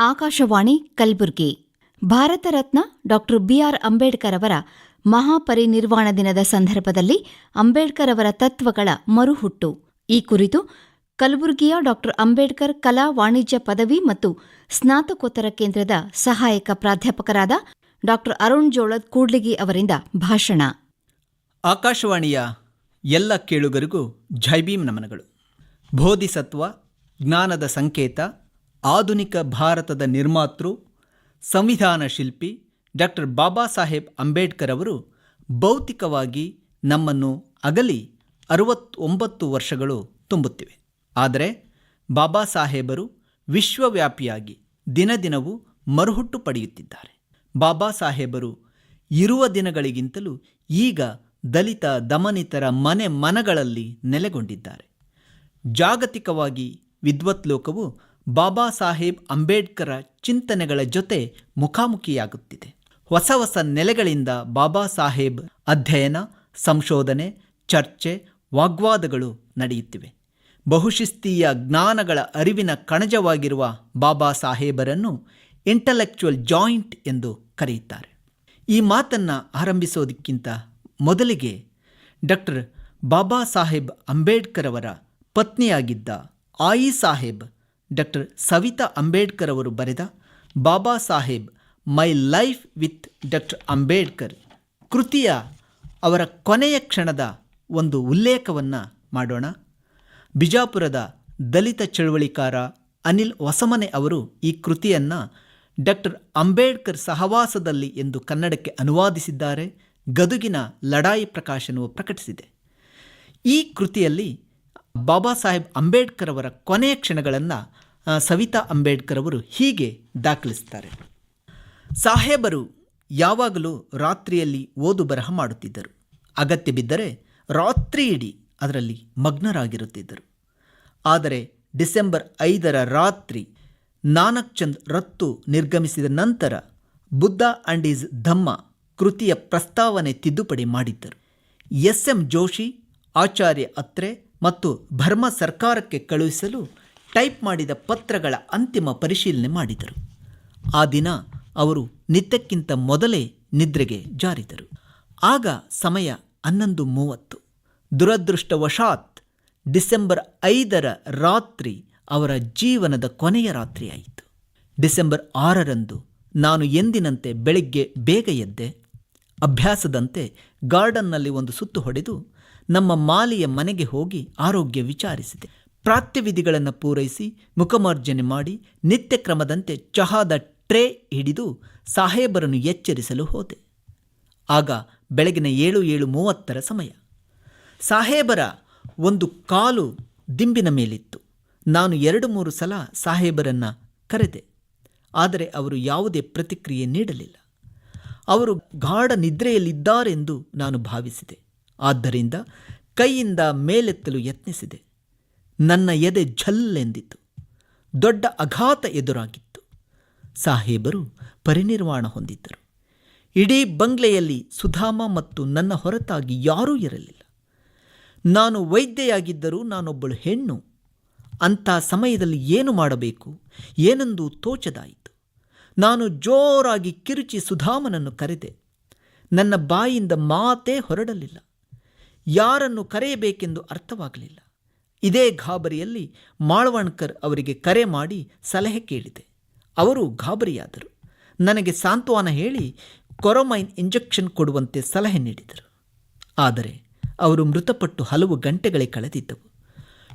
Akashvani Kalaburagi. Bharat Ratna doctor B R Ambedkar ಅವರ ಮಹಾಪರಿನಿರ್ವಾಣ ದಿನದ ಸಂದರ್ಭದಲ್ಲಿ ಅಂಬೇಡ್ಕರ್ ಅವರ ತತ್ವಗಳ ಮರುಹುಟ್ಟು. ಈ ಕುರಿತು ಕಲಬುರಗಿಯ ಡಾಕ್ಟರ್ ಅಂಬೇಡ್ಕರ್ ಕಲಾ ವಾಣಿಜ್ಯ ಪದವಿ ಮತ್ತು ಸ್ನಾತಕೋತ್ತರ ಕೇಂದ್ರದ ಸಹಾಯಕ ಪ್ರಾಧ್ಯಾಪಕರಾದ ಡಾಕ್ಟರ್ ಅರುಣ್ ಜೋಳದ್ ಕೂಡ್ಲಿಗಿ ಅವರಿಂದ ಭಾಷಣ. ಆಕಾಶವಾಣಿಯ ಎಲ್ಲ ಕೇಳುಗರಿಗೂ ಜೈಭೀಮ್ ನಮನಗಳು. ಬೋಧಿಸತ್ವ, ಜ್ಞಾನದ ಸಂಕೇತ ಆಧುನಿಕ ಭಾರತದ ನಿರ್ಮಾತೃ, ಸಂವಿಧಾನ ಶಿಲ್ಪಿ ಡಾಕ್ಟರ್ ಬಾಬಾ ಸಾಹೇಬ್ ಅಂಬೇಡ್ಕರ್ ಅವರು ಭೌತಿಕವಾಗಿ ನಮ್ಮನ್ನು ಅಗಲಿ ಅರವತ್ತೊಂಬತ್ತು ವರ್ಷಗಳು ತುಂಬುತ್ತಿವೆ. ಆದರೆ ಬಾಬಾ ಸಾಹೇಬರು ವಿಶ್ವವ್ಯಾಪಿಯಾಗಿ ದಿನದಿನವೂ ಮರುಹುಟ್ಟು ಪಡೆಯುತ್ತಿದ್ದಾರೆ. ಬಾಬಾ ಸಾಹೇಬರು ಇರುವ ದಿನಗಳಿಗಿಂತಲೂ ಈಗ ದಲಿತ ದಮನಿತರ ಮನೆ ಮನಗಳಲ್ಲಿ ನೆಲೆಗೊಂಡಿದ್ದಾರೆ. ಜಾಗತಿಕವಾಗಿ ವಿದ್ವತ್ ಲೋಕವು ಬಾಬಾ ಸಾಹೇಬ್ ಅಂಬೇಡ್ಕರ ಚಿಂತನೆಗಳ ಜೊತೆ ಮುಖಾಮುಖಿಯಾಗುತ್ತಿದೆ. ಹೊಸ ಹೊಸ ನೆಲೆಗಳಿಂದ ಬಾಬಾ ಸಾಹೇಬ್ ಅಧ್ಯಯನ, ಸಂಶೋಧನೆ, ಚರ್ಚೆ, ವಾಗ್ವಾದಗಳು ನಡೆಯುತ್ತಿವೆ. ಬಹುಶಿಸ್ತೀಯ ಜ್ಞಾನಗಳ ಅರಿವಿನ ಕಣಜವಾಗಿರುವ ಬಾಬಾ ಸಾಹೇಬರನ್ನು ಇಂಟಲೆಕ್ಚುವಲ್ ಜಾಯಿಂಟ್ ಎಂದು ಕರೆಯುತ್ತಾರೆ. ಈ ಮಾತನ್ನು ಆರಂಭಿಸೋದಕ್ಕಿಂತ ಮೊದಲಿಗೆ ಡಾಕ್ಟರ್ ಬಾಬಾ ಸಾಹೇಬ್ ಅಂಬೇಡ್ಕರ್ ಅವರ ಪತ್ನಿಯಾಗಿದ್ದ ಆಯಿ ಸಾಹೇಬ್ ಡಾಕ್ಟರ್ ಸವಿತಾ ಅಂಬೇಡ್ಕರ್ ಅವರು ಬರೆದ Baba Saheb, my life with doctor Ambedkar ಕೃತಿಯ ಅವರ ಕೊನೆಯ ಕ್ಷಣದ ಒಂದು ಉಲ್ಲೇಖವನ್ನು ಮಾಡೋಣ. ಬಿಜಾಪುರದ ದಲಿತ ಚಳುವಳಿಕಾರ ಅನಿಲ್ ಹೊಸಮನೆ ಅವರು ಈ ಕೃತಿಯನ್ನು ಡಾಕ್ಟರ್ ಅಂಬೇಡ್ಕರ್ ಸಹವಾಸದಲ್ಲಿ ಎಂದು ಕನ್ನಡಕ್ಕೆ ಅನುವಾದಿಸಿದ್ದಾರೆ. ಗದುಗಿನ ಲಡಾಯಿ ಪ್ರಕಾಶನವು ಪ್ರಕಟಿಸಿದೆ. ಈ ಕೃತಿಯಲ್ಲಿ ಬಾಬಾ ಸಾಹೇಬ್ ಅಂಬೇಡ್ಕರ್ ಅವರ ಕೊನೆಯ ಕ್ಷಣಗಳನ್ನು ಸವಿತಾ ಅಂಬೇಡ್ಕರ್ ಅವರು ಹೀಗೆ ದಾಖಲಿಸ್ತಾರೆ. ಸಾಹೇಬರು ಯಾವಾಗಲೂ ರಾತ್ರಿಯಲ್ಲಿ ಓದು ಬರಹ ಮಾಡುತ್ತಿದ್ದರು. ಅಗತ್ಯ ಬಿದ್ದರೆ ರಾತ್ರಿ ಇಡೀ ಅದರಲ್ಲಿ ಮಗ್ನರಾಗಿರುತ್ತಿದ್ದರು. ಆದರೆ ಡಿಸೆಂಬರ್ ಐದರ ರಾತ್ರಿ ನಾನಕ್ ಚಂದ್ ರತ್ತು ನಿರ್ಗಮಿಸಿದ ನಂತರ ಬುದ್ಧ ಅಂಡ್ ಈಸ್ ಧಮ್ಮ ಕೃತಿಯ ಪ್ರಸ್ತಾವನೆ ತಿದ್ದುಪಡಿ ಮಾಡಿದ್ದರು. ಎಸ್ ಎಂ ಜೋಶಿ, ಆಚಾರ್ಯ ಅತ್ರೆ ಮತ್ತು ಭರ್ಮ ಸರ್ಕಾರಕ್ಕೆ ಕಳುಹಿಸಲು ಟೈಪ್ ಮಾಡಿದ ಪತ್ರಗಳ ಅಂತಿಮ ಪರಿಶೀಲನೆ ಮಾಡಿದರು. ಆ ದಿನ ಅವರು ನಿತ್ಯಕ್ಕಿಂತ ಮೊದಲೇ ನಿದ್ರೆಗೆ ಜಾರಿದರು. ಆಗ ಸಮಯ ಹನ್ನೊಂದು ಮೂವತ್ತು. ದುರದೃಷ್ಟವಶಾತ್ ಡಿಸೆಂಬರ್ ಐದರ ರಾತ್ರಿ ಅವರ ಜೀವನದ ಕೊನೆಯ ರಾತ್ರಿಯಾಯಿತು. ಡಿಸೆಂಬರ್ ಆರರಂದು ನಾನು ಎಂದಿನಂತೆ ಬೆಳಿಗ್ಗೆ ಬೇಗ ಎದ್ದೆ. ಅಭ್ಯಾಸದಂತೆ ಗಾರ್ಡನ್ನಲ್ಲಿ ಒಂದು ಸುತ್ತು ಹೊಡೆದು ನಮ್ಮ ಮಾಲಿಯ ಮನೆಗೆ ಹೋಗಿ ಆರೋಗ್ಯ ವಿಚಾರಿಸಿದೆ. ಪ್ರಾತ್ಯವಿಧಿಗಳನ್ನು ಪೂರೈಸಿ ಮುಖಮಾರ್ಜನೆ ಮಾಡಿ ನಿತ್ಯ ಕ್ರಮದಂತೆ ಚಹಾದ ಟ್ರೇ ಹಿಡಿದು ಸಾಹೇಬರನ್ನು ಎಚ್ಚರಿಸಲು ಹೋದೆ. ಆಗ ಬೆಳಗಿನ ಏಳು ಏಳು ಮೂವತ್ತರ ಸಮಯ. ಸಾಹೇಬರ ಒಂದು ಕಾಲು ದಿಂಬಿನ ಮೇಲಿತ್ತು. ನಾನು ಎರಡು ಮೂರು ಸಲ ಸಾಹೇಬರನ್ನು ಕರೆದೆ. ಆದರೆ ಅವರು ಯಾವುದೇ ಪ್ರತಿಕ್ರಿಯೆ ನೀಡಲಿಲ್ಲ. ಅವರು ಗಾಢ ನಿದ್ರೆಯಲ್ಲಿದ್ದಾರೆಂದು ನಾನು ಭಾವಿಸಿದೆ. ಆದ್ದರಿಂದ ಕೈಯಿಂದ ಮೇಲೆತ್ತಲು ಯತ್ನಿಸಿದೆ. ನನ್ನ ಎದೆ ಝಲ್ಲೆಂದಿತು ದೊಡ್ಡ ಅಘಾತ ಎದುರಾಗಿತ್ತು. ಸಾಹೇಬರು ಪರಿನಿರ್ವಾಣ ಹೊಂದಿದ್ದರು. ಇಡೀ ಬಂಗ್ಲೆಯಲ್ಲಿ ಸುಧಾಮ ಮತ್ತು ನನ್ನ ಹೊರತಾಗಿ ಯಾರೂ ಇರಲಿಲ್ಲ. ನಾನು ವೈದ್ಯೆಯಾಗಿದ್ದರೂ ನಾನೊಬ್ಬಳು ಹೆಣ್ಣು. ಅಂಥ ಸಮಯದಲ್ಲಿ ಏನು ಮಾಡಬೇಕು? ಏನೆಂದು ತೋಚದಾಯಿತು. ನಾನು ಜೋರಾಗಿ ಕಿರುಚಿ ಸುಧಾಮನನ್ನು ಕರೆದೆ. ನನ್ನ ಬಾಯಿಂದ ಮಾತೇ ಹೊರಡಲಿಲ್ಲ. ಯಾರನ್ನು ಕರೆಯಬೇಕೆಂದು ಅರ್ಥವಾಗಲಿಲ್ಲ. ಇದೇ ಗಾಬರಿಯಲ್ಲಿ ಮಾಳವಣ್ಕರ್ ಅವರಿಗೆ ಕರೆ ಮಾಡಿ ಸಲಹೆ ಕೇಳಿದೆ. ಅವರು ಗಾಬರಿಯಾದರು. ನನಗೆ ಸಾಂತ್ವನ ಹೇಳಿ ಕೊರೊಮೈನ್ ಇಂಜೆಕ್ಷನ್ ಕೊಡುವಂತೆ ಸಲಹೆ ನೀಡಿದರು. ಆದರೆ ಅವರು ಮೃತಪಟ್ಟು ಹಲವು ಗಂಟೆಗಳೇ ಕಳೆದಿದ್ದವು.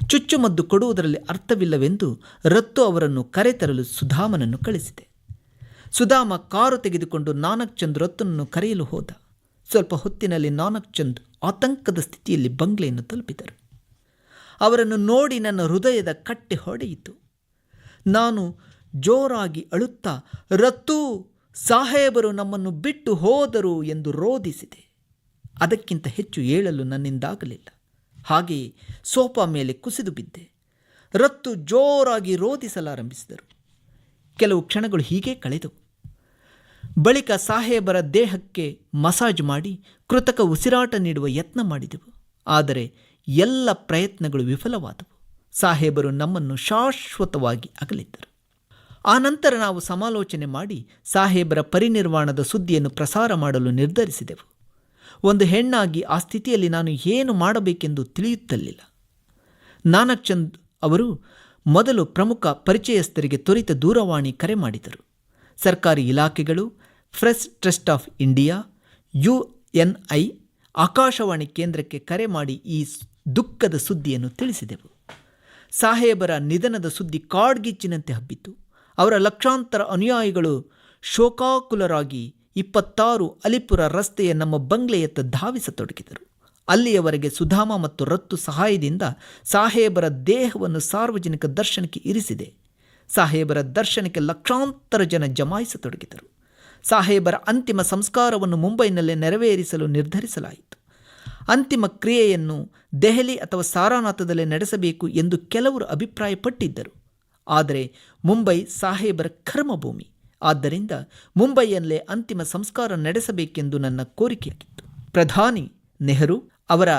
ಚುಚ್ಚುಮದ್ದು ಕೊಡುವುದರಲ್ಲಿ ಅರ್ಥವಿಲ್ಲವೆಂದು ರತ್ತು ಅವರನ್ನು ಕರೆತರಲು ಸುಧಾಮನನ್ನು ಕಳಿಸಿದೆ. ಸುಧಾಮ ಕಾರು ತೆಗೆದುಕೊಂಡು ನಾನಕ್ ಚಂದ್ ರತ್ತನನ್ನು ಕರೆಯಲು ಹೋದ. ಸ್ವಲ್ಪ ಹೊತ್ತಿನಲ್ಲಿ ನಾನಕ್ ಚಂದ್ ಆತಂಕದ ಸ್ಥಿತಿಯಲ್ಲಿ ಬಂಗ್ಲೆಯನ್ನು ತಲುಪಿದರು. ಅವರನ್ನು ನೋಡಿ ನನ್ನ ಹೃದಯದ ಕಟ್ಟೆ ಹೊಡೆಯಿತು. ನಾನು ಜೋರಾಗಿ ಅಳುತ್ತಾ, ರತ್ತು, ಸಾಹೇಬರು ನಮ್ಮನ್ನು ಬಿಟ್ಟು ಹೋದರು ಎಂದು ರೋಧಿಸಿದೆ. ಅದಕ್ಕಿಂತ ಹೆಚ್ಚು ಏಳಲು ನನ್ನಿಂದಾಗಲಿಲ್ಲ. ಹಾಗೆಯೇ ಸೋಫಾ ಮೇಲೆ ಕುಸಿದು ಬಿದ್ದೆ. ರತ್ತು ಜೋರಾಗಿ ರೋಧಿಸಲಾರಂಭಿಸಿದರು. ಕೆಲವು ಕ್ಷಣಗಳು ಹೀಗೆ ಕಳೆದವು. ಬಳಿಕ ಸಾಹೇಬರ ದೇಹಕ್ಕೆ ಮಸಾಜ್ ಮಾಡಿ ಕೃತಕ ಉಸಿರಾಟ ನೀಡುವ ಯತ್ನ ಮಾಡಿದೆವು. ಆದರೆ ಎಲ್ಲ ಪ್ರಯತ್ನಗಳು ವಿಫಲವಾದವು. ಸಾಹೇಬರು ನಮ್ಮನ್ನು ಶಾಶ್ವತವಾಗಿ ಅಗಲಿದ್ದರು. ಆನಂತರ ನಾವು ಸಮಾಲೋಚನೆ ಮಾಡಿ ಸಾಹೇಬರ ಪರಿನಿರ್ವಾಣದ ಸುದ್ದಿಯನ್ನು ಪ್ರಸಾರ ಮಾಡಲು ನಿರ್ಧರಿಸಿದೆವು. ಒಂದು ಹೆಣ್ಣಾಗಿ ಆ ಸ್ಥಿತಿಯಲ್ಲಿ ನಾನು ಏನು ಮಾಡಬೇಕೆಂದು ತಿಳಿಯುತ್ತಲಿಲ್ಲ. ನಾನಕ್ ಚಂದ್ ಅವರು ಮೊದಲು ಪ್ರಮುಖ ಪರಿಚಯಸ್ಥರಿಗೆ ತ್ವರಿತ ದೂರವಾಣಿ ಕರೆ ಮಾಡಿದರು. ಸರ್ಕಾರಿ ಇಲಾಖೆಗಳು, press trust of India, U N I, Akashvani ಕೇಂದ್ರಕ್ಕೆ ಕರೆ ಮಾಡಿ ಈ ದುಃಖದ ಸುದ್ದಿಯನ್ನು ತಿಳಿಸಿದೆವು. ಸಾಹೇಬರ ನಿಧನದ ಸುದ್ದಿ ಕಾಡ್ಗಿಚ್ಚಿನಂತೆ ಹಬ್ಬಿತು. ಅವರ ಲಕ್ಷಾಂತರ ಅನುಯಾಯಿಗಳು ಶೋಕಾಕುಲರಾಗಿ ಇಪ್ಪತ್ತಾರು ಅಲಿಪುರ ರಸ್ತೆಯ ನಮ್ಮ ಬಂಗ್ಲೆಯತ್ತ ಧಾವಿಸತೊಡಗಿದರು ಅಲ್ಲಿಯವರೆಗೆ ಸುಧಾಮ ಮತ್ತು ರತ್ತು ಸಹಾಯದಿಂದ ಸಾಹೇಬರ ದೇಹವನ್ನು ಸಾರ್ವಜನಿಕ ದರ್ಶನಕ್ಕೆ ಇರಿಸಿದೆ. ಸಾಹೇಬರ ದರ್ಶನಕ್ಕೆ ಲಕ್ಷಾಂತರ ಜನ ಜಮಾಯಿಸತೊಡಗಿದರು ಸಾಹೇಬರ ಅಂತಿಮ ಸಂಸ್ಕಾರವನ್ನು ಮುಂಬೈನಲ್ಲೇ ನೆರವೇರಿಸಲು ನಿರ್ಧರಿಸಲಾಯಿತು. ಅಂತಿಮ ಕ್ರಿಯೆಯನ್ನು ದೆಹಲಿ ಅಥವಾ ಸಾರಾನಾಥದಲ್ಲೇ ನಡೆಸಬೇಕು ಎಂದು ಕೆಲವರು ಅಭಿಪ್ರಾಯಪಟ್ಟಿದ್ದರು. ಆದರೆ ಮುಂಬೈ ಸಾಹೇಬರ ಕರ್ಮಭೂಮಿ. ಆದ್ದರಿಂದ ಮುಂಬೈಯಲ್ಲೇ ಅಂತಿಮ ಸಂಸ್ಕಾರ ನಡೆಸಬೇಕೆಂದು ನನ್ನ ಕೋರಿಕೆಯಾಗಿತ್ತು. ಪ್ರಧಾನಿ ನೆಹರು ಅವರ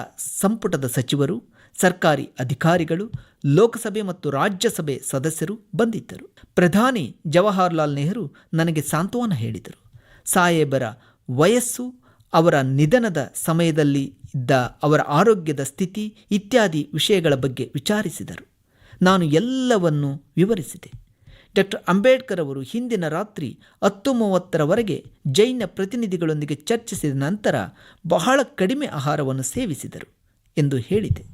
ಸಂಪುಟದ ಸಚಿವರು, ಸರ್ಕಾರಿ ಅಧಿಕಾರಿಗಳು, ಲೋಕಸಭೆ ಮತ್ತು ರಾಜ್ಯಸಭೆ ಸದಸ್ಯರು ಬಂದಿದ್ದರು. ಪ್ರಧಾನಿ ಜವಾಹರ್ಲಾಲ್ ನೆಹರು ನನಗೆ ಸಾಂತ್ವನ ಹೇಳಿದರು. ಸಾಹೇಬರ ವಯಸ್ಸು ಅವರ ನಿಧನದ ಸಮಯದಲ್ಲಿ ಇದ್ದ ಅವರ ಆರೋಗ್ಯದ ಸ್ಥಿತಿ ಇತ್ಯಾದಿ ವಿಷಯಗಳ ಬಗ್ಗೆ ವಿಚಾರಿಸಿದರು. ನಾನು ಎಲ್ಲವನ್ನೂ ವಿವರಿಸಿದೆ. ಡಾಕ್ಟರ್ ಅಂಬೇಡ್ಕರ್ ಅವರು ಹಿಂದಿನ ರಾತ್ರಿ ಹತ್ತು ಮೂವತ್ತರವರೆಗೆ ಜೈನ ಪ್ರತಿನಿಧಿಗಳೊಂದಿಗೆ ಚರ್ಚಿಸಿದ ನಂತರ ಬಹಳ ಕಡಿಮೆ ಆಹಾರವನ್ನು ಸೇವಿಸಿದರು ಎಂದು ಹೇಳಿದೆ.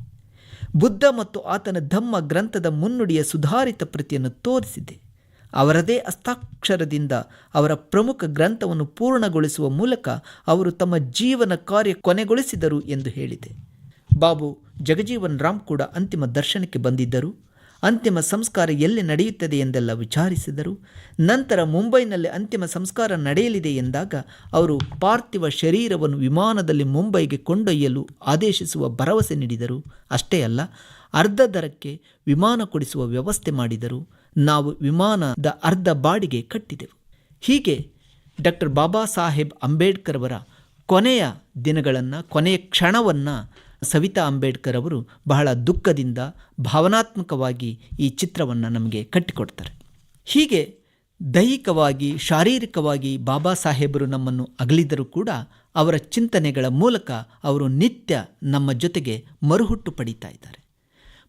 ಬುದ್ಧ ಮತ್ತು ಆತನ ಧಮ್ಮ ಗ್ರಂಥದ ಮುನ್ನುಡಿಯ ಸುಧಾರಿತ ಪ್ರತಿಯನ್ನು ತೋರಿಸಿದೆ. ಅವರದೇ ಹಸ್ತಾಕ್ಷರದಿಂದ ಅವರ ಪ್ರಮುಖ ಗ್ರಂಥವನ್ನು ಪೂರ್ಣಗೊಳಿಸುವ ಮೂಲಕ ಅವರು ತಮ್ಮ ಜೀವನ ಕಾರ್ಯ ಕೊನೆಗೊಳಿಸಿದರು ಎಂದು ಹೇಳಿದೆ. ಬಾಬು ಜಗಜೀವನ್ ರಾಮ್ ಕೂಡ ಅಂತಿಮ ದರ್ಶನಕ್ಕೆ ಬಂದಿದ್ದರು. ಅಂತಿಮ ಸಂಸ್ಕಾರ ಎಲ್ಲಿ ನಡೆಯುತ್ತದೆ ಎಂದೆಲ್ಲ ವಿಚಾರಿಸಿದರು. ನಂತರ ಮುಂಬೈನಲ್ಲಿ ಅಂತಿಮ ಸಂಸ್ಕಾರ ನಡೆಯಲಿದೆ ಎಂದಾಗ ಅವರು ಪಾರ್ಥಿವ ಶರೀರವನ್ನು ವಿಮಾನದಲ್ಲಿ ಮುಂಬೈಗೆ ಕೊಂಡೊಯ್ಯಲು ಆದೇಶಿಸುವ ಭರವಸೆ ನೀಡಿದರು. ಅಷ್ಟೇ ಅಲ್ಲ, ಅರ್ಧ ದರಕ್ಕೆ ವಿಮಾನ ಕೊಡಿಸುವ ವ್ಯವಸ್ಥೆ ಮಾಡಿದರು. ನಾವು ವಿಮಾನದ ಅರ್ಧ ಬಾಡಿಗೆ ಕಟ್ಟಿದೆವು. ಹೀಗೆ ಡಾಕ್ಟರ್ ಬಾಬಾ ಸಾಹೇಬ್ ಅಂಬೇಡ್ಕರ್ ಅವರ ಕೊನೆಯ ದಿನಗಳನ್ನು, ಕೊನೆಯ ಕ್ಷಣವನ್ನು ಸವಿತಾ ಅಂಬೇಡ್ಕರ್ ಅವರು ಬಹಳ ದುಃಖದಿಂದ ಭಾವನಾತ್ಮಕವಾಗಿ ಈ ಚಿತ್ರವನ್ನು ನಮಗೆ ಕಟ್ಟಿಕೊಡ್ತಾರೆ. ಹೀಗೆ ದೈಹಿಕವಾಗಿ, ಶಾರೀರಿಕವಾಗಿ ಬಾಬಾ ಸಾಹೇಬರು ನಮ್ಮನ್ನು ಅಗಲಿದರೂ ಕೂಡ ಅವರ ಚಿಂತನೆಗಳ ಮೂಲಕ ಅವರು ನಿತ್ಯ ನಮ್ಮ ಜೊತೆಗೆ ಮರುಹುಟ್ಟು ಪಡೀತಾ ಇದ್ದಾರೆ.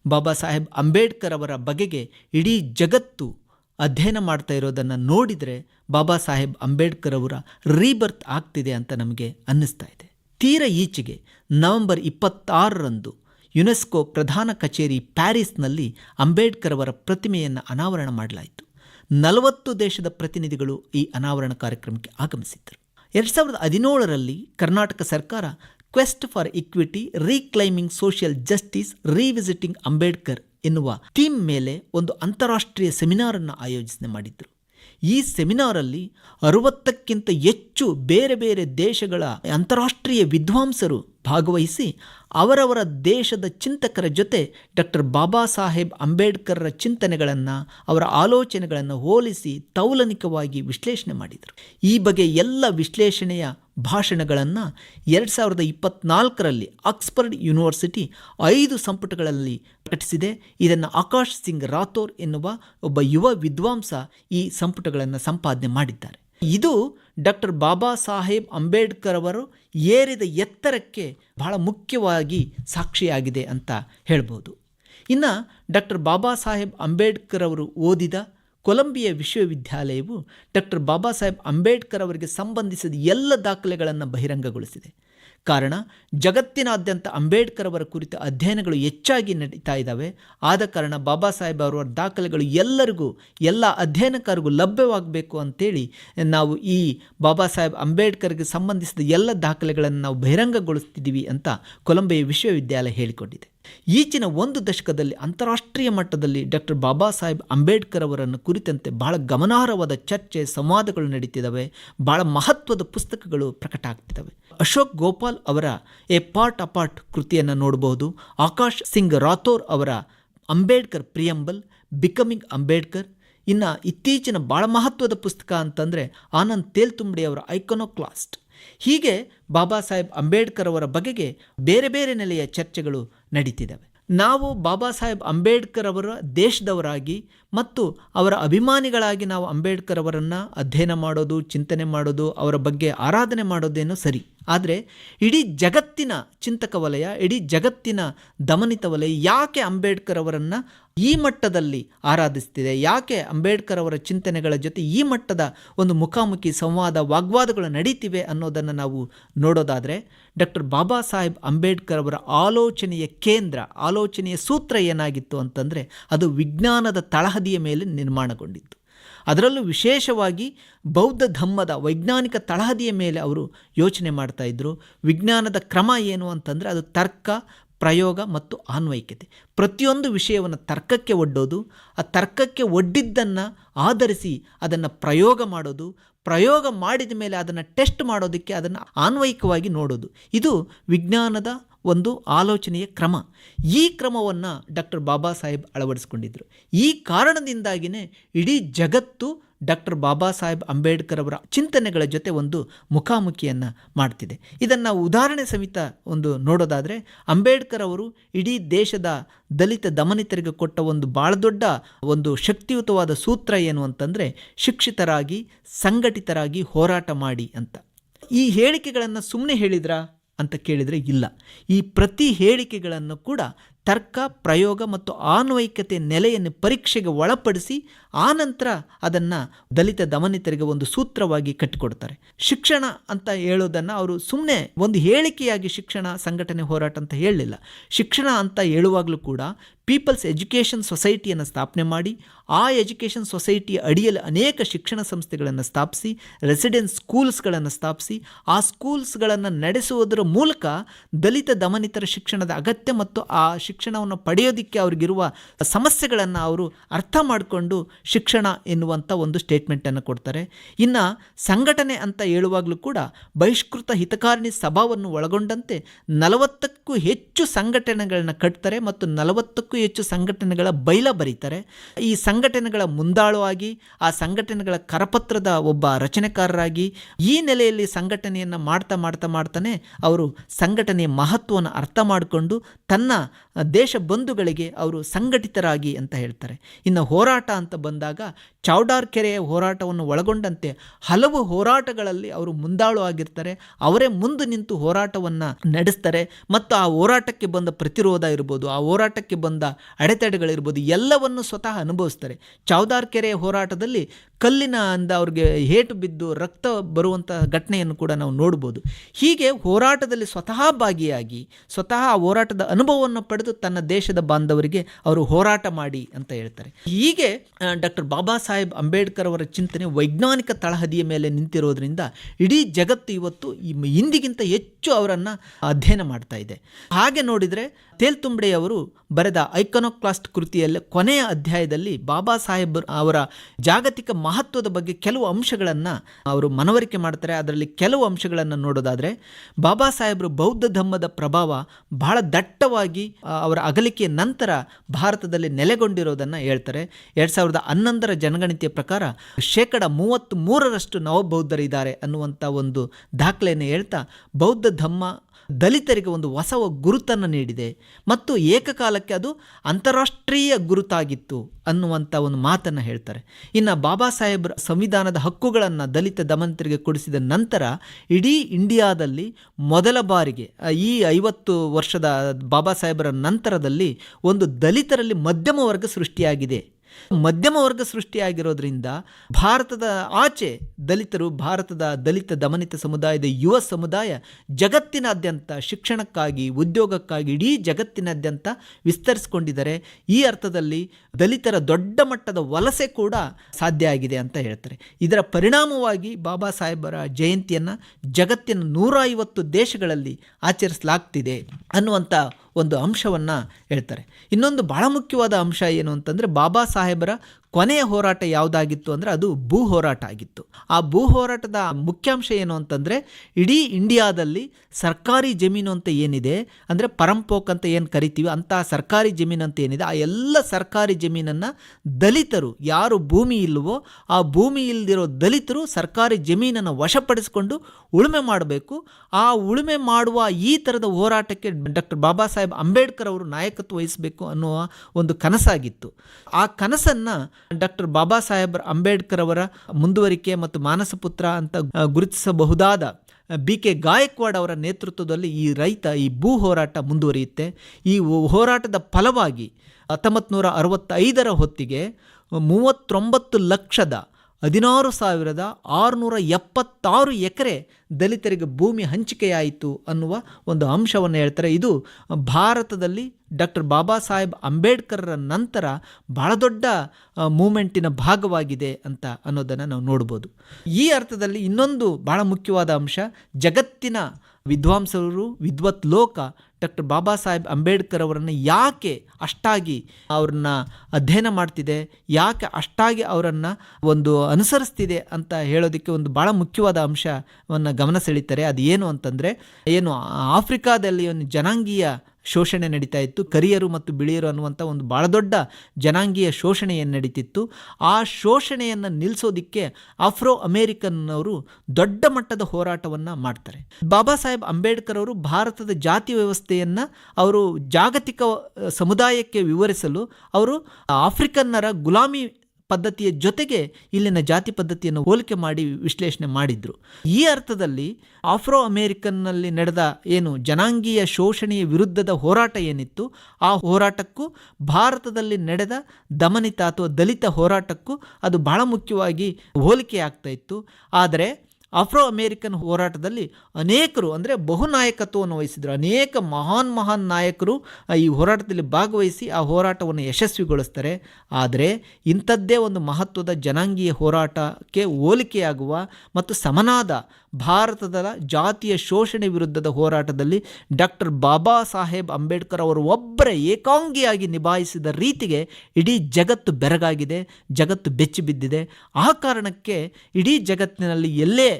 ಬಾಬಾ ಸಾಹೇಬ್ ಅಂಬೇಡ್ಕರ್ ಅವರ ಬಗೆಗೆ ಇಡೀ ಜಗತ್ತು ಅಧ್ಯಯನ ಮಾಡ್ತಾ ಇರೋದನ್ನು ನೋಡಿದರೆ ಬಾಬಾ ಸಾಹೇಬ್ ಅಂಬೇಡ್ಕರ್ ಅವರ ರೀಬರ್ತ್ ಆಗ್ತಿದೆ ಅಂತ ನಮಗೆ ಅನ್ನಿಸ್ತಾ ಇದೆ. ತೀರ ಈಚೆಗೆ ನವೆಂಬರ್ ಇಪ್ಪತ್ತಾರರಂದು ಯುನೆಸ್ಕೋ ಪ್ರಧಾನ ಕಚೇರಿ ಪ್ಯಾರಿಸ್ನಲ್ಲಿ ಅಂಬೇಡ್ಕರ್ ಅವರ ಪ್ರತಿಮೆಯನ್ನು ಅನಾವರಣ ಮಾಡಲಾಯಿತು. ನಲವತ್ತು ದೇಶದ ಪ್ರತಿನಿಧಿಗಳು ಈ ಅನಾವರಣ ಕಾರ್ಯಕ್ರಮಕ್ಕೆ ಆಗಮಿಸಿದ್ದರು. ಎರಡು ಸಾವಿರದ ಹದಿನೇಳರಲ್ಲಿ ಕರ್ನಾಟಕ ಸರ್ಕಾರ quest for equity reclaiming social justice revisiting Ambedkar ಎನ್ನುವ ಥೀಮ್ ಮೇಲೆ ಒಂದು ಅಂತಾರಾಷ್ಟ್ರೀಯ ಸೆಮಿನಾರನ್ನು ಆಯೋಜನೆ ಮಾಡಿದ್ರು. ಈ ಸೆಮಿನಾರಲ್ಲಿ ಅರುವತ್ತಕ್ಕಿಂತ ಹೆಚ್ಚು ಬೇರೆ ಬೇರೆ ದೇಶಗಳ ಅಂತಾರಾಷ್ಟ್ರೀಯ ವಿದ್ವಾಂಸರು ಭಾಗವಹಿಸಿ ಅವರವರ ದೇಶದ ಚಿಂತಕರ ಜೊತೆ ಡಾಕ್ಟರ್ ಬಾಬಾ ಸಾಹೇಬ್ ಅಂಬೇಡ್ಕರ್ರ ಚಿಂತನೆಗಳನ್ನು, ಅವರ ಆಲೋಚನೆಗಳನ್ನು ಹೋಲಿಸಿ ತೌಲನಿಕವಾಗಿ ವಿಶ್ಲೇಷಣೆ ಮಾಡಿದರು. ಈ ಬಗ್ಗೆ ಎಲ್ಲ ವಿಶ್ಲೇಷಣೆಯ ಭಾಷಣಗಳನ್ನು ಎರಡು ಸಾವಿರದ ಇಪ್ಪತ್ನಾಲ್ಕರಲ್ಲಿ ಆಕ್ಸ್ಫರ್ಡ್ ಯೂನಿವರ್ಸಿಟಿ ಐದು ಸಂಪುಟಗಳಲ್ಲಿ ಪ್ರಕಟಿಸಿದೆ. ಇದನ್ನು ಆಕಾಶ್ ಸಿಂಗ್ ರಾಥೋರ್ ಎನ್ನುವ ಒಬ್ಬ ಯುವ ವಿದ್ವಾಂಸ ಈ ಸಂಪುಟಗಳನ್ನು ಸಂಪಾದನೆ ಮಾಡಿದ್ದಾರೆ. ಇದು ಡಾಕ್ಟರ್ ಬಾಬಾ ಸಾಹೇಬ್ ಅಂಬೇಡ್ಕರ್ ಅವರು ಏರಿದ ಎತ್ತರಕ್ಕೆ ಬಹಳ ಮುಖ್ಯವಾಗಿ ಸಾಕ್ಷಿಯಾಗಿದೆ ಅಂತ ಹೇಳ್ಬೋದು. ಇನ್ನು ಡಾಕ್ಟರ್ ಬಾಬಾ ಸಾಹೇಬ್ ಅಂಬೇಡ್ಕರ್ ಅವರು ಓದಿದ ಕೊಲಂಬಿಯಾ ವಿಶ್ವವಿದ್ಯಾಲಯವು ಡಾಕ್ಟರ್ ಬಾಬಾ ಸಾಹೇಬ್ ಅಂಬೇಡ್ಕರ್ ಅವರಿಗೆ ಸಂಬಂಧಿಸಿದ ಎಲ್ಲ ದಾಖಲೆಗಳನ್ನು ಬಹಿರಂಗಗೊಳಿಸಿದೆ. ಕಾರಣ ಜಗತ್ತಿನಾದ್ಯಂತ ಅಂಬೇಡ್ಕರ್ ಅವರ ಕುರಿತ ಅಧ್ಯಯನಗಳು ಹೆಚ್ಚಾಗಿ ನಡೀತಾ ಇದ್ದಾವೆ. ಆದ ಕಾರಣ ಬಾಬಾ ಸಾಹೇಬ್ ಅವರ ದಾಖಲೆಗಳು ಎಲ್ಲರಿಗೂ, ಎಲ್ಲ ಅಧ್ಯಯನಕಾರರಿಗೂ ಲಭ್ಯವಾಗಬೇಕು ಅಂತೇಳಿ ನಾವು ಈ ಬಾಬಾ ಸಾಹೇಬ್ ಅಂಬೇಡ್ಕರ್ಗೆ ಸಂಬಂಧಿಸಿದ ಎಲ್ಲ ದಾಖಲೆಗಳನ್ನು ನಾವು ಬಹಿರಂಗಗೊಳಿಸ್ತಿದ್ದೀವಿ ಅಂತ ಕೊಲಂಬಿಯ ವಿಶ್ವವಿದ್ಯಾಲಯ ಹೇಳಿಕೊಂಡಿದೆ. ಈಚಿನ ಒಂದು ದಶಕದಲ್ಲಿ ಅಂತಾರಾಷ್ಟ್ರೀಯ ಮಟ್ಟದಲ್ಲಿ ಡಾಕ್ಟರ್ ಬಾಬಾ ಸಾಹೇಬ್ ಅಂಬೇಡ್ಕರ್ ಅವರನ್ನು ಕುರಿತಂತೆ ಬಹಳ ಗಮನಾರ್ಹವಾದ ಚರ್ಚೆ, ಸಂವಾದಗಳು ನಡೀತಿದ್ದಾವೆ. ಬಹಳ ಮಹತ್ವದ ಪುಸ್ತಕಗಳು ಪ್ರಕಟ ಆಗ್ತಿದ್ದಾವೆ ಅಶೋಕ್ ಗೋಪಾಲ್ ಅವರ ಎ ಪಾರ್ಟ್ ಅಪಾರ್ಟ್ ಕೃತಿಯನ್ನು ನೋಡಬಹುದು. ಆಕಾಶ್ ಸಿಂಗ್ ರಾಥೋರ್ ಅವರ ಅಂಬೇಡ್ಕರ್ ಪ್ರಿಯಂಬಲ್, ಬಿಕಮಿಂಗ್ ಅಂಬೇಡ್ಕರ್. ಇನ್ನು ಇತ್ತೀಚಿನ ಭಾಳ ಮಹತ್ವದ ಪುಸ್ತಕ ಅಂತಂದರೆ ಆನಂದ್ ತೇಲ್ತುಂಬಡಿ ಅವರ ಐಕೊನೋಕ್ಲಾಸ್ಟ್. ಹೀಗೆ ಬಾಬಾ ಸಾಹೇಬ್ ಅಂಬೇಡ್ಕರ್ ಅವರ ಬಗೆಗೆ ಬೇರೆ ಬೇರೆ ನೆಲೆಯ ಚರ್ಚೆಗಳು ನಡೀತಿದ್ದಾವೆ ನಾವು ಬಾಬಾ ಸಾಹೇಬ್ ಅಂಬೇಡ್ಕರ್ ಅವರ ದೇಶದವರಾಗಿ ಮತ್ತು ಅವರ ಅಭಿಮಾನಿಗಳಾಗಿ ನಾವು ಅಂಬೇಡ್ಕರ್ ಅವರನ್ನು ಅಧ್ಯಯನ ಮಾಡೋದು, ಚಿಂತನೆ ಮಾಡೋದು, ಅವರ ಬಗ್ಗೆ ಆರಾಧನೆ ಮಾಡೋದೇನೋ ಸರಿ. ಆದರೆ ಇಡೀ ಜಗತ್ತಿನ ಚಿಂತಕ ವಲಯ, ಇಡೀ ಜಗತ್ತಿನ ದಮನಿತ ವಲಯ ಯಾಕೆ ಅಂಬೇಡ್ಕರ್ ಅವರನ್ನು ಈ ಮಟ್ಟದಲ್ಲಿ ಆರಾಧಿಸ್ತಿದೆ? ಯಾಕೆ ಅಂಬೇಡ್ಕರ್ ಅವರ ಚಿಂತನೆಗಳ ಜೊತೆ ಈ ಮಟ್ಟದ ಒಂದು ಮುಖಾಮುಖಿ ಸಂವಾದ, ವಾಗ್ವಾದಗಳು ನಡೀತಿವೆ ಅನ್ನೋದನ್ನು ನಾವು ನೋಡೋದಾದರೆ ಡಾಕ್ಟರ್ ಬಾಬಾ ಸಾಹೇಬ್ ಅಂಬೇಡ್ಕರ್ ಅವರ ಆಲೋಚನೆಯ ಕೇಂದ್ರ, ಆಲೋಚನೆಯ ಸೂತ್ರ ಏನಾಗಿತ್ತು ಅಂತಂದರೆ ಅದು ವಿಜ್ಞಾನದ ತಳಹದಿಯ ಮೇಲೆ ನಿರ್ಮಾಣಗೊಂಡಿತ್ತು. ಅದರಲ್ಲೂ ವಿಶೇಷವಾಗಿ ಬೌದ್ಧ ಧಮ್ಮದ ವೈಜ್ಞಾನಿಕ ತಳಹದಿಯ ಮೇಲೆ ಅವರು ಯೋಚನೆ ಮಾಡ್ತಾ ವಿಜ್ಞಾನದ ಕ್ರಮ ಏನು ಅಂತಂದರೆ ಅದು ತರ್ಕ, ಪ್ರಯೋಗ ಮತ್ತು ಆನ್ವಯಿಕತೆ. ಪ್ರತಿಯೊಂದು ವಿಷಯವನ್ನು ತರ್ಕಕ್ಕೆ ಒಡ್ಡೋದು, ಆ ತರ್ಕಕ್ಕೆ ಒಡ್ಡಿದ್ದನ್ನು ಆಧರಿಸಿ ಅದನ್ನು ಪ್ರಯೋಗ ಮಾಡೋದು ಪ್ರಯೋಗ ಮಾಡಿದ ಮೇಲೆ ಅದನ್ನು ಟೆಸ್ಟ್ ಮಾಡೋದಕ್ಕೆ ಅದನ್ನು ಆನ್ವಯಿಕವಾಗಿ ನೋಡೋದು. ಇದು ವಿಜ್ಞಾನದ ಒಂದು ಆಲೋಚನೆಯ ಕ್ರಮ. ಈ ಕ್ರಮವನ್ನು ಡಾಕ್ಟರ್ ಬಾಬಾ ಸಾಹೇಬ್ ಅಳವಡಿಸ್ಕೊಂಡಿದ್ದರು ಈ ಕಾರಣದಿಂದಾಗಿಯೇ ಇಡೀ ಜಗತ್ತು ಡಾಕ್ಟರ್ ಬಾಬಾ ಸಾಹೇಬ್ ಅಂಬೇಡ್ಕರ್ ಅವರ ಚಿಂತನೆಗಳ ಜೊತೆ ಒಂದು ಮುಖಾಮುಖಿಯನ್ನು ಮಾಡ್ತಿದೆ. ಇದನ್ನು ಉದಾಹರಣೆ ಸಮೇತ ಒಂದು ನೋಡೋದಾದರೆ, ಅಂಬೇಡ್ಕರ್ ಅವರು ಇಡೀ ದೇಶದ ದಲಿತ ದಮನಿತರಿಗೆ ಕೊಟ್ಟ ಒಂದು ಭಾಳ ದೊಡ್ಡ ಒಂದು ಶಕ್ತಿಯುತವಾದ ಸೂತ್ರ ಏನು ಅಂತಂದರೆ, ಶಿಕ್ಷಿತರಾಗಿ, ಸಂಘಟಿತರಾಗಿ ಹೋರಾಟ ಮಾಡಿ ಅಂತ. ಈ ಹೇಳಿಕೆಗಳನ್ನು ಸುಮ್ಮನೆ ಹೇಳಿದ್ರಾ ಅಂತ ಕೇಳಿದರೆ ಇಲ್ಲ. ಈ ಪ್ರತಿ ಹೇಳಿಕೆಗಳನ್ನು ಕೂಡ ತರ್ಕ, ಪ್ರಯೋಗ ಮತ್ತು ಆನ್ವಯಿಕತೆ ನೆಲೆಯನ್ನು ಪರೀಕ್ಷೆಗೆ ಒಳಪಡಿಸಿ ಆನಂತರ ಅದನ್ನು ದಲಿತ ದಮನಿತರಿಗೆ ಒಂದು ಸೂತ್ರವಾಗಿ ಕಟ್ಟಿಕೊಡ್ತಾರೆ. ಶಿಕ್ಷಣ ಅಂತ ಹೇಳೋದನ್ನು ಅವರು ಸುಮ್ಮನೆ ಒಂದು ಹೇಳಿಕೆಯಾಗಿ ಶಿಕ್ಷಣ ಸಂಘಟನೆ ಹೋರಾಟ ಅಂತ ಹೇಳಲಿಲ್ಲ. ಶಿಕ್ಷಣ ಅಂತ ಹೇಳುವಾಗಲೂ ಕೂಡ ಪೀಪಲ್ಸ್ ಎಜುಕೇಷನ್ ಸೊಸೈಟಿಯನ್ನು ಸ್ಥಾಪನೆ ಮಾಡಿ, ಆ ಎಜುಕೇಷನ್ ಸೊಸೈಟಿಯ ಅಡಿಯಲ್ಲಿ ಅನೇಕ ಶಿಕ್ಷಣ ಸಂಸ್ಥೆಗಳನ್ನು ಸ್ಥಾಪಿಸಿ ರೆಸಿಡೆನ್ಸ್ ಸ್ಕೂಲ್ಸ್ಗಳನ್ನು ಸ್ಥಾಪಿಸಿ, ಆ ಸ್ಕೂಲ್ಸ್ಗಳನ್ನು ನಡೆಸುವುದರ ಮೂಲಕ ದಲಿತ ದಮನಿತರ ಶಿಕ್ಷಣದ ಅಗತ್ಯ ಮತ್ತು ಆ ಶಿಕ್ಷಣವನ್ನು ಪಡೆಯೋದಕ್ಕೆ ಅವ್ರಿಗಿರುವ ಸಮಸ್ಯೆಗಳನ್ನು ಅವರು ಅರ್ಥ ಮಾಡಿಕೊಂಡು ಶಿಕ್ಷಣ ಎನ್ನುವಂಥ ಒಂದು ಸ್ಟೇಟ್ಮೆಂಟನ್ನು ಕೊಡ್ತಾರೆ. ಇನ್ನು ಸಂಘಟನೆ ಅಂತ ಹೇಳುವಾಗಲೂ ಕೂಡ ಬಹಿಷ್ಕೃತ ಹಿತಕಾರಣಿ ಸಭಾವನ್ನು ಒಳಗೊಂಡಂತೆ ನಲವತ್ತಕ್ಕೂ ಹೆಚ್ಚು ಸಂಘಟನೆಗಳನ್ನ ಕಟ್ತಾರೆ ಮತ್ತು ನಲವತ್ತಕ್ಕೂ ಹೆಚ್ಚು ಸಂಘಟನೆಗಳ ಬೈಲ ಬರೀತಾರೆ. ಈ ಸಂಘಟನೆಗಳ ಮುಂದಾಳುವಾಗಿ, ಆ ಸಂಘಟನೆಗಳ ಕರಪತ್ರದ ಒಬ್ಬ ರಚನೆಕಾರರಾಗಿ ಈ ನೆಲೆಯಲ್ಲಿ ಸಂಘಟನೆಯನ್ನು ಮಾಡ್ತಾ ಮಾಡ್ತಾ ಮಾಡ್ತಾನೆ ಅವರು ಸಂಘಟನೆಯ ಮಹತ್ವವನ್ನು ಅರ್ಥ ಮಾಡಿಕೊಂಡು ತನ್ನ ದೇಶ ಬಂಧುಗಳಿಗೆ ಅವರು ಸಂಘಟಿತರಾಗಿ ಅಂತ ಹೇಳ್ತಾರೆ. ಇನ್ನು ಹೋರಾಟ ಅಂತ ಬಂದಾಗ ಚೌಡಾರ್ ಕೆರೆಯ ಹೋರಾಟವನ್ನು ಒಳಗೊಂಡಂತೆ ಹಲವು ಹೋರಾಟಗಳಲ್ಲಿ ಅವರು ಮುಂದಾಳು ಆಗಿರ್ತಾರೆ. ಅವರೇ ಮುಂದೆ ನಿಂತು ಹೋರಾಟವನ್ನು ನಡೆಸ್ತಾರೆ. ಮತ್ತು ಆ ಹೋರಾಟಕ್ಕೆ ಬಂದ ಪ್ರತಿರೋಧ ಇರ್ಬೋದು, ಆ ಹೋರಾಟಕ್ಕೆ ಬಂದ ಅಡೆತಡೆಗಳಿರ್ಬೋದು, ಎಲ್ಲವನ್ನು ಸ್ವತಃ ಅನುಭವಿಸ್ತಾರೆ. ಚೌದಾರ್ ಕೆರೆಯ ಹೋರಾಟದಲ್ಲಿ ಕಲ್ಲಿನ ಅಂದ ಅವ್ರಿಗೆ ಏಟು ಬಿದ್ದು ರಕ್ತ ಬರುವಂಥ ಘಟನೆಯನ್ನು ಕೂಡ ನಾವು ನೋಡ್ಬೋದು. ಹೀಗೆ ಹೋರಾಟದಲ್ಲಿ ಸ್ವತಃ ಭಾಗಿಯಾಗಿ, ಸ್ವತಃ ಹೋರಾಟದ ಅನುಭವವನ್ನು ಪಡೆದು ತನ್ನ ದೇಶದ ಬಾಂಧವರಿಗೆ ಅವರು ಹೋರಾಟ ಮಾಡಿ ಅಂತ ಹೇಳ್ತಾರೆ. ಹೀಗೆ ಡಾಕ್ಟರ್ ಬಾಬಾ ಸಾಹೇಬ್ ಅಂಬೇಡ್ಕರ್ ಅವರ ಚಿಂತನೆ ವೈಜ್ಞಾನಿಕ ತಳಹದಿಯ ಮೇಲೆ ನಿಂತಿರೋದ್ರಿಂದ ಇಡೀ ಜಗತ್ತು ಇವತ್ತು ಈ ಇಂದಿಗಿಂತ ಹೆಚ್ಚು ಅವರನ್ನು ಅಧ್ಯಯನ ಮಾಡ್ತಾ ಇದೆ. ಹಾಗೆ ನೋಡಿದರೆ ತೇಲ್ತುಂಬಡೆಯವರು ಬರೆದ ಐಕನೋಕ್ಲಾಸ್ಟ್ ಕೃತಿಯಲ್ಲಿ, ಕೊನೆಯ ಅಧ್ಯಾಯದಲ್ಲಿ ಬಾಬಾ ಸಾಹೇಬ್ ಅವರ ಜಾಗತಿಕ ಮಹತ್ವದ ಬಗ್ಗೆ ಕೆಲವು ಅಂಶಗಳನ್ನು ಅವರು ಮನವರಿಕೆ ಮಾಡ್ತಾರೆ. ಅದರಲ್ಲಿ ಕೆಲವು ಅಂಶಗಳನ್ನು ನೋಡೋದಾದರೆ, ಬಾಬಾ ಸಾಹೇಬರು ಬೌದ್ಧ ಧರ್ಮದ ಪ್ರಭಾವ ಬಹಳ ದಟ್ಟವಾಗಿ ಅವರ ಅಗಲಿಕೆಯ ನಂತರ ಭಾರತದಲ್ಲಿ ನೆಲೆಗೊಂಡಿರೋದನ್ನು ಹೇಳ್ತಾರೆ. ಎರಡು ಸಾವಿರದ ಹನ್ನೊಂದರ ಜನಗಣತಿಯ ಪ್ರಕಾರ ಶೇಕಡ ಮೂವತ್ತ್ ಮೂರರಷ್ಟು ನವಬೌದ್ಧರಿದ್ದಾರೆ ಅನ್ನುವಂಥ ಒಂದು ದಾಖಲೆಯನ್ನು ಹೇಳ್ತಾ ಬೌದ್ಧ ಧಮ್ಮ ದಲಿತರಿಗೆ ಒಂದು ಹೊಸ ಗುರುತನ್ನು ನೀಡಿದೆ ಮತ್ತು ಏಕಕಾಲಕ್ಕೆ ಅದು ಅಂತಾರಾಷ್ಟ್ರೀಯ ಗುರುತಾಗಿತ್ತು ಅನ್ನುವಂಥ ಒಂದು ಮಾತನ್ನು ಹೇಳ್ತಾರೆ. ಇನ್ನು ಬಾಬಾ ಸಾಹೇಬ್ರ ಸಂವಿಧಾನದ ಹಕ್ಕುಗಳನ್ನು ದಲಿತ ದಮಂತರಿಗೆ ಕೊಡಿಸಿದ ನಂತರ ಇಡೀ ಇಂಡಿಯಾದಲ್ಲಿ ಮೊದಲ ಬಾರಿಗೆ ಈ ಐವತ್ತು ವರ್ಷದ ಬಾಬಾ ಸಾಹೇಬರ ನಂತರದಲ್ಲಿ ಒಂದು ದಲಿತರಲ್ಲಿ ಮಧ್ಯಮ ವರ್ಗ ಸೃಷ್ಟಿಯಾಗಿದೆ. ಮಧ್ಯಮ ವರ್ಗ ಸೃಷ್ಟಿಯಾಗಿರೋದ್ರಿಂದ ಭಾರತದ ಆಚೆ ದಲಿತರು, ಭಾರತದ ದಲಿತ ದಮನಿತ ಸಮುದಾಯದ ಯುವ ಸಮುದಾಯ ಜಗತ್ತಿನಾದ್ಯಂತ ಶಿಕ್ಷಣಕ್ಕಾಗಿ, ಉದ್ಯೋಗಕ್ಕಾಗಿ ಇಡೀ ಜಗತ್ತಿನಾದ್ಯಂತ ವಿಸ್ತರಿಸಿಕೊಂಡಿದ್ದಾರೆ. ಈ ಅರ್ಥದಲ್ಲಿ ದಲಿತರ ದೊಡ್ಡ ಮಟ್ಟದ ವಲಸೆ ಕೂಡ ಸಾಧ್ಯ ಆಗಿದೆ ಅಂತ ಹೇಳ್ತಾರೆ. ಇದರ ಪರಿಣಾಮವಾಗಿ ಬಾಬಾ ಸಾಹೇಬರ ಜಯಂತಿಯನ್ನು ಜಗತ್ತಿನ ನೂರ ಐವತ್ತು ದೇಶಗಳಲ್ಲಿ ಆಚರಿಸಲಾಗ್ತಿದೆ ಅನ್ನುವಂಥ ಒಂದು ಅಂಶವನ್ನು ಹೇಳ್ತಾರೆ. ಇನ್ನೊಂದು ಬಹಳ ಮುಖ್ಯವಾದ ಅಂಶ ಏನು ಅಂತಂದರೆ ಬಾಬಾ ಸಾಹೇಬರ ಕೊನೆಯ ಹೋರಾಟ ಯಾವುದಾಗಿತ್ತು ಅಂದರೆ ಅದು ಭೂ ಹೋರಾಟ ಆಗಿತ್ತು. ಆ ಭೂ ಹೋರಾಟದ ಮುಖ್ಯಾಂಶ ಏನು ಅಂತಂದರೆ ಇಡೀ ಇಂಡಿಯಾದಲ್ಲಿ ಸರ್ಕಾರಿ ಜಮೀನು ಅಂತ ಏನಿದೆ ಅಂದರೆ ಪರಂಪೋಕ್ ಅಂತ ಏನು ಕರಿತೀವಿ ಅಂತಹ ಸರ್ಕಾರಿ ಜಮೀನು ಅಂತ ಏನಿದೆ, ಆ ಎಲ್ಲ ಸರ್ಕಾರಿ ಜಮೀನನ್ನು ದಲಿತರು ಯಾರು ಭೂಮಿ ಇಲ್ಲವೋ ಆ ಭೂಮಿ ಇಲ್ಲದಿರೋ ದಲಿತರು ಸರ್ಕಾರಿ ಜಮೀನನ್ನು ವಶಪಡಿಸಿಕೊಂಡು ಉಳುಮೆ ಮಾಡಬೇಕು. ಆ ಉಳುಮೆ ಮಾಡುವ ಈ ಥರದ ಹೋರಾಟಕ್ಕೆ ಡಾಕ್ಟರ್ ಬಾಬಾ ಸಾಹೇಬ್ ಅಂಬೇಡ್ಕರ್ ಅವರು ನಾಯಕತ್ವ ವಹಿಸಬೇಕು ಅನ್ನುವ ಒಂದು ಕನಸಾಗಿತ್ತು. ಆ ಕನಸನ್ನು ಡಾಕ್ಟರ್ ಬಾಬಾ ಸಾಹೇಬ್ ಅಂಬೇಡ್ಕರ್ ಅವರ ಮುಂದುವರಿಕೆ ಮತ್ತು ಮಾನಸಪುತ್ರ ಅಂತ ಗುರುತಿಸಬಹುದಾದ ಬಿ ಕೆ ಗಾಯಕ್ವಾಡ್ ಅವರ ನೇತೃತ್ವದಲ್ಲಿ ಈ ರೈತ, ಈ ಭೂ ಹೋರಾಟ ಮುಂದುವರಿಯುತ್ತೆ. ಈ ಹೋರಾಟದ ಫಲವಾಗಿ ಹತ್ತೊಂಬತ್ತು ನೂರ ಅರವತ್ತೈದರ ಹೊತ್ತಿಗೆ ಮೂವತ್ತೊಂಬತ್ತು ಲಕ್ಷದ ಹದಿನಾರು ಸಾವಿರದ ಆರುನೂರ ಎಪ್ಪತ್ತಾರು ಎಕರೆ ದಲಿತರಿಗೆ ಭೂಮಿ ಹಂಚಿಕೆಯಾಯಿತು ಅನ್ನುವ ಒಂದು ಅಂಶವನ್ನು ಹೇಳ್ತಾರೆ. ಇದು ಭಾರತದಲ್ಲಿ ಡಾಕ್ಟರ್ ಬಾಬಾ ಸಾಹೇಬ್ ಅಂಬೇಡ್ಕರ್ರ ನಂತರ ಬಹಳ ದೊಡ್ಡ ಮೂಮೆಂಟಿನ ಭಾಗವಾಗಿದೆ ಅಂತ ಅನ್ನೋದನ್ನು ನಾವು ನೋಡ್ಬೋದು. ಈ ಅರ್ಥದಲ್ಲಿ ಇನ್ನೊಂದು ಬಹಳ ಮುಖ್ಯವಾದ ಅಂಶ ಜಗತ್ತಿನ ವಿದ್ವಾಂಸರು, ವಿದ್ವತ್ ಲೋಕ, ಡಾಕ್ಟರ್ ಬಾಬಾ ಸಾಹೇಬ್ ಅಂಬೇಡ್ಕರ್ ಅವರನ್ನು ಯಾಕೆ ಅಷ್ಟಾಗಿ ಅವ್ರನ್ನ ಅಧ್ಯಯನ ಮಾಡ್ತಿದೆ, ಯಾಕೆ ಅಷ್ಟಾಗಿ ಅವರನ್ನು ಒಂದು ಅನುಸರಿಸ್ತಿದೆ ಅಂತ ಹೇಳೋದಕ್ಕೆ ಒಂದು ಭಾಳ ಮುಖ್ಯವಾದ ಅಂಶವನ್ನು ಗಮನ ಸೆಳೀತಾರೆ. ಅದು ಏನು ಅಂತಂದರೆ, ಏನು ಆಫ್ರಿಕಾದಲ್ಲಿ ಒಂದು ಜನಾಂಗೀಯ ಶೋಷಣೆ ನಡೀತಾ ಇತ್ತು. ಕರಿಯರು ಮತ್ತು ಬಿಳಿಯರು ಅನ್ನುವಂಥ ಒಂದು ಭಾಳ ದೊಡ್ಡ ಜನಾಂಗೀಯ ಶೋಷಣೆಯನ್ನು ನಡೀತಿತ್ತು. ಆ ಶೋಷಣೆಯನ್ನು ನಿಲ್ಲಿಸೋದಕ್ಕೆ ಆಫ್ರೋ ಅಮೇರಿಕನ್ನವರು ದೊಡ್ಡ ಮಟ್ಟದ ಹೋರಾಟವನ್ನು ಮಾಡ್ತಾರೆ. ಬಾಬಾ ಸಾಹೇಬ್ ಅಂಬೇಡ್ಕರ್ ಅವರು ಭಾರತದ ಜಾತಿ ವ್ಯವಸ್ಥೆಯನ್ನು ಅವರು ಜಾಗತಿಕ ಸಮುದಾಯಕ್ಕೆ ವಿವರಿಸಲು ಅವರು ಆಫ್ರಿಕನ್ನರ ಗುಲಾಮಿ ಪದ್ಧತಿಯ ಜೊತೆಗೆ ಇಲ್ಲಿನ ಜಾತಿ ಪದ್ಧತಿಯನ್ನು ಹೋಲಿಕೆ ಮಾಡಿ ವಿಶ್ಲೇಷಣೆ ಮಾಡಿದ್ರು. ಈ ಅರ್ಥದಲ್ಲಿ ಆಫ್ರೋ ಅಮೇರಿಕನ್ನಲ್ಲಿ ನಡೆದ ಏನು ಜನಾಂಗೀಯ ಶೋಷಣೆಯ ವಿರುದ್ಧದ ಹೋರಾಟ ಏನಿತ್ತು, ಆ ಹೋರಾಟಕ್ಕೂ ಭಾರತದಲ್ಲಿ ನಡೆದ ದಮನಿತ ಅಥವಾ ದಲಿತ ಹೋರಾಟಕ್ಕೂ ಅದು ಬಹಳ ಮುಖ್ಯವಾಗಿ ಹೋಲಿಕೆ ಆಗ್ತಾ ಇತ್ತು. ಆದರೆ ಆಫ್ರೋ ಅಮೇರಿಕನ್ ಹೋರಾಟದಲ್ಲಿ ಅನೇಕರು, ಅಂದರೆ ಬಹುನಾಯಕತ್ವವನ್ನು ವಹಿಸಿದರು. ಅನೇಕ ಮಹಾನ್ ಮಹಾನ್ ನಾಯಕರು ಈ ಹೋರಾಟದಲ್ಲಿ ಭಾಗವಹಿಸಿ ಆ ಹೋರಾಟವನ್ನು ಯಶಸ್ವಿಗೊಳಿಸ್ತಾರೆ. ಆದರೆ ಇಂಥದ್ದೇ ಒಂದು ಮಹತ್ವದ ಜನಾಂಗೀಯ ಹೋರಾಟಕ್ಕೆ ಹೋಲಿಕೆಯಾಗುವ ಮತ್ತು ಸಮನಾದ ಭಾರತದ ಜಾತಿಯ ಶೋಷಣೆ ವಿರುದ್ಧದ ಹೋರಾಟದಲ್ಲಿ ಡಾಕ್ಟರ್ ಬಾಬಾ ಸಾಹೇಬ್ ಅಂಬೇಡ್ಕರ್ ಅವರು ಒಬ್ಬರೇ ಏಕಾಂಗಿಯಾಗಿ ನಿಭಾಯಿಸಿದ ರೀತಿಗೆ ಇಡೀ ಜಗತ್ತು ಬೆರಗಾಗಿದೆ, ಜಗತ್ತು ಬೆಚ್ಚಿಬಿದ್ದಿದೆ. ಆ ಕಾರಣಕ್ಕೆ ಇಡೀ ಜಗತ್ತಿನಲ್ಲಿ ಎಲ್ಲೇ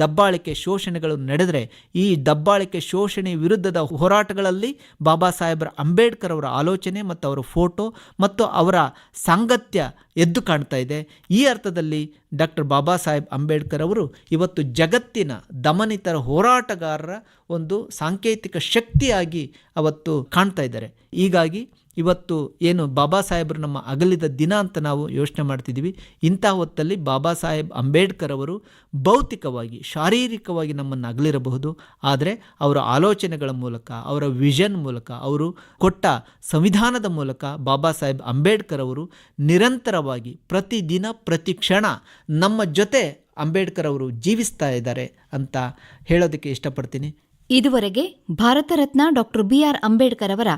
ದಬ್ಬಾಳಿಕೆ ಶೋಷಣೆಗಳು ನಡೆದರೆ ಈ ದಬ್ಬಾಳಿಕೆ ಶೋಷಣೆ ವಿರುದ್ಧದ ಹೋರಾಟಗಳಲ್ಲಿ ಬಾಬಾ ಸಾಹೇಬರ ಅಂಬೇಡ್ಕರ್ ಅವರ ಆಲೋಚನೆ ಮತ್ತು ಅವರ ಫೋಟೋ ಮತ್ತು ಅವರ ಸಾಂಗತ್ಯ ಎದ್ದು ಕಾಣ್ತಾ ಇದೆ. ಈ ಅರ್ಥದಲ್ಲಿ ಡಾಕ್ಟರ್ ಬಾಬಾ ಸಾಹೇಬ್ ಅಂಬೇಡ್ಕರ್ ಅವರು ಇವತ್ತು ಜಗತ್ತಿನ ದಮನಿತರ ಹೋರಾಟಗಾರರ ಒಂದು ಸಾಂಕೇತಿಕ ಶಕ್ತಿಯಾಗಿ ಅವತ್ತು ಕಾಣ್ತಾ ಇದ್ದಾರೆ. ಹೀಗಾಗಿ ಇವತ್ತು ಏನು ಬಾಬಾ ಸಾಹೇಬರು ನಮ್ಮ ಅಗಲಿದ ದಿನ ಅಂತ ನಾವು ಯೋಚನೆ ಮಾಡ್ತಿದ್ದೀವಿ. ಇಂಥ ಹೊತ್ತಲ್ಲಿ ಬಾಬಾ ಸಾಹೇಬ್ ಅಂಬೇಡ್ಕರ್ ಅವರು ಭೌತಿಕವಾಗಿ, ಶಾರೀರಿಕವಾಗಿ ನಮ್ಮನ್ನು ಅಗಲಿರಬಹುದು. ಆದರೆ ಅವರ ಆಲೋಚನೆಗಳ ಮೂಲಕ, ಅವರ ವಿಷನ್ ಮೂಲಕ, ಅವರು ಕೊಟ್ಟ ಸಂವಿಧಾನದ ಮೂಲಕ ಬಾಬಾ ಸಾಹೇಬ್ ಅಂಬೇಡ್ಕರ್ ಅವರು ನಿರಂತರವಾಗಿ ಪ್ರತಿದಿನ, ಪ್ರತಿ ಕ್ಷಣ ನಮ್ಮ ಜೊತೆ ಅಂಬೇಡ್ಕರ್ ಅವರು ಜೀವಿಸ್ತಾ ಇದ್ದಾರೆ ಅಂತ ಹೇಳೋದಕ್ಕೆ ಇಷ್ಟಪಡ್ತೀನಿ. ಇದುವರೆಗೆ Bharat Ratna doctor B R Ambedkar ಅವರ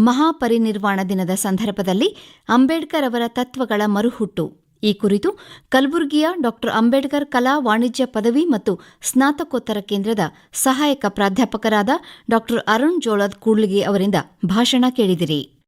ಮಹಾಪರಿನಿರ್ವಾಣ ದಿನದ ಸಂದರ್ಭದಲ್ಲಿ ಅಂಬೇಡ್ಕರ್ ಅವರ ತತ್ವಗಳ ಮರುಹುಟ್ಟು. ಈ ಕುರಿತು ಕಲಬುರಗಿಯ ಡಾಕ್ಟರ್ ಅಂಬೇಡ್ಕರ್ ಕಲಾ ವಾಣಿಜ್ಯ ಪದವಿ ಮತ್ತು ಸ್ನಾತಕೋತ್ತರ ಕೇಂದ್ರದ ಸಹಾಯಕ ಪ್ರಾಧ್ಯಾಪಕರಾದ ಡಾಕ್ಟರ್ ಅರುಣ್ ಜೋಳದ್ ಕೂಡ್ಲಿಗಿ ಅವರಿಂದ ಭಾಷಣ ಕೇಳಿದಿರಿ.